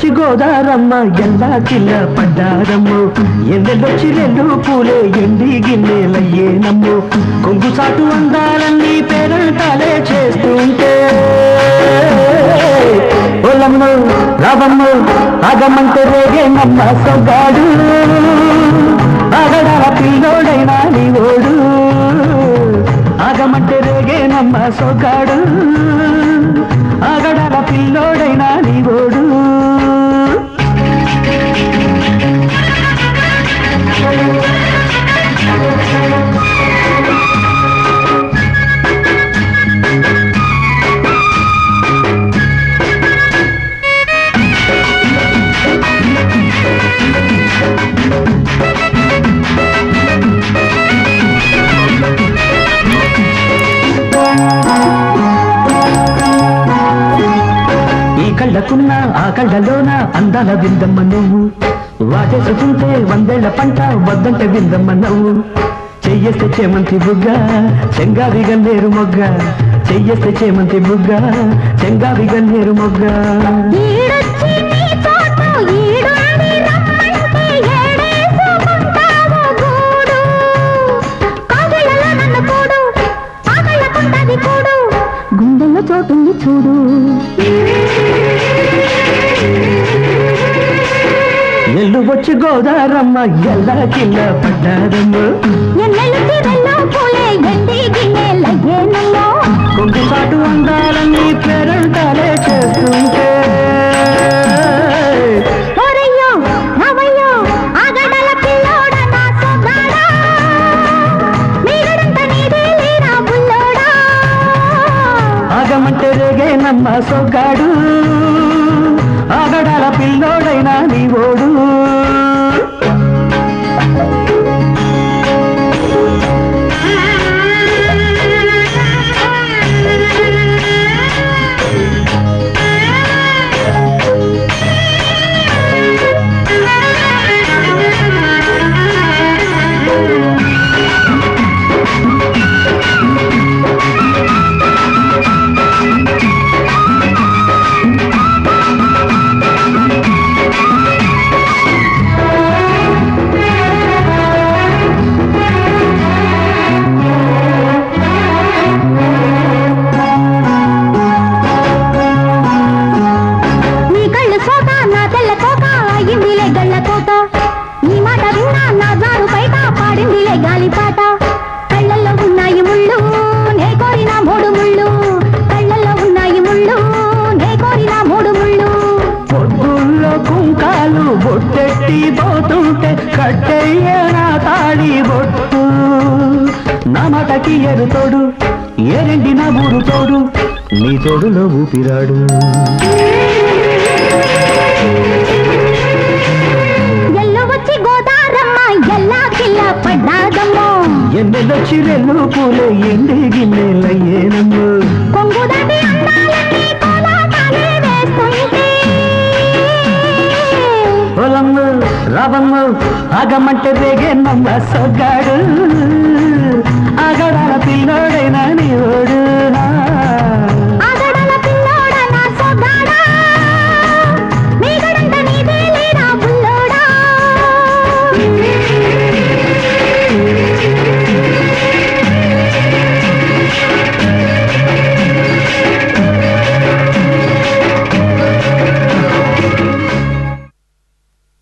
ఎల్లు వచ్చి గోదారమ్మ ఎల్లా కిల్ల పడ్డారమ్మ ఎండెల్లొచ్చి రెండు పూలే ఎండి గిన్నెలయ్యే నమ్ము. కొంగు సాటు అందాలన్నీ పేరంటాలే చేస్తుంటే. ఒలమ్మ రావమ్మ ఆగమంటే రేగే నమ్మ సొగాడు. ఆగడాల పిల్లోడైనా నీ ఓడు ఆగమంటే రేగే నమ్మ సొగాడు. ఆగడాల పిల్లోడైనా నీ ఓడు కళ్ళకున్న ఆ కళ్ళలోన అందాల విందమ్మ నువ్వు? వాటేసుకుంటే వందేళ్ళ పంట వద్దంటే విందమ్మ నువ్వు. చెయ్యేస్తే చేమంతి బుగ్గ చెంగావి గల్లేరు మొగ్గ. చెయ్యేస్తే చేమంతి బుగ్గ చెంగావి గల్లేరు మొగ్గ. వచ్చి గోదారమ్మ ఎల్లా కిల్ల పడ్డారమ్మ పాడిందిలే గళ్ళ కోట నీ మాట విన్నా నా జారు బయట పాడిందిలే గాలిపాట. కళ్ళల్లో ఉన్నాయి ముళ్ళు నే కోరిన మూడు ముళ్ళు. కళ్ళల్లో ఉన్నాయి ముళ్ళు నే కోరిన మూడు ముళ్ళు. పొద్దుల్లో కుంకాలు బొట్టెట్టి పోతుంటే కట్టయ్య నా తాడి బొట్టు. నా మాటకి ఎరు తోడు ఏరెండి నా ఊరు తోడు నీ తోడులో ఊపిరాడు. ఎన్నెలొచ్చి రెల్లు పూలే ఎండి గిన్నెలయ్యేనమ్ము పొలమ్మ రావమ్మ ఆగమంటే రేగే నమ్మ సొగ్గాడు. ఆగడాల పిల్లోడైనా నీ ఓడు